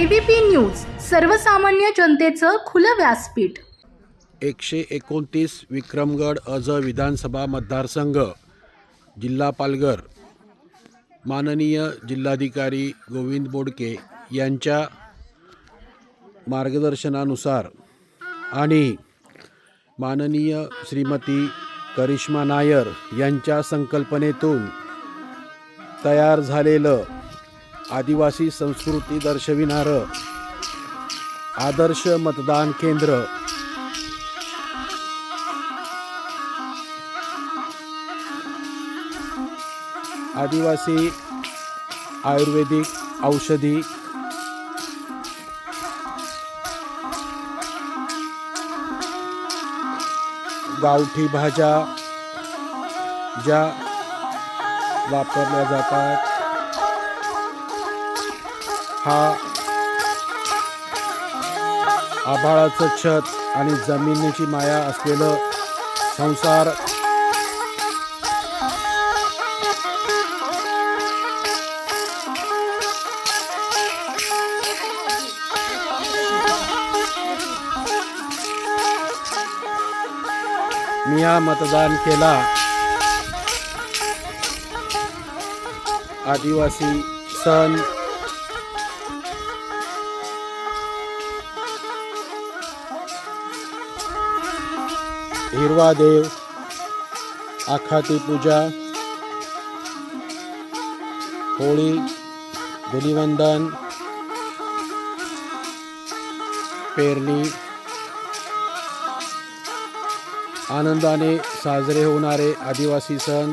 ABP news सर्वसामान्य जनतेचं खुलं व्यासपीठ. एकशे एकोणतीस विक्रमगड अज विधानसभा मतदारसंघ जिल्हा पालघर. माननीय जिल्हाधिकारी गोविंद बोडके यांच्या मार्गदर्शनानुसार आणि माननीय श्रीमती करिश्मा नायर यांच्या संकल्पनेतून तयार झालेलं आदिवासी संस्कृती दर्शविणारं आदर्श मतदान केंद्र. आदिवासी आयुर्वेदिक औषधी. गावठी भाज्या ज्या वापरल्या जातात. हा आभाळाचं छत आणि जमिनीची माया असलेलं संसार. मी हा मतदान केला. आदिवासी सण हिरवा देव आखाती पूजा होळी धुलिवंदन पेरणी आनंदाने साजरे होणारे आदिवासी सण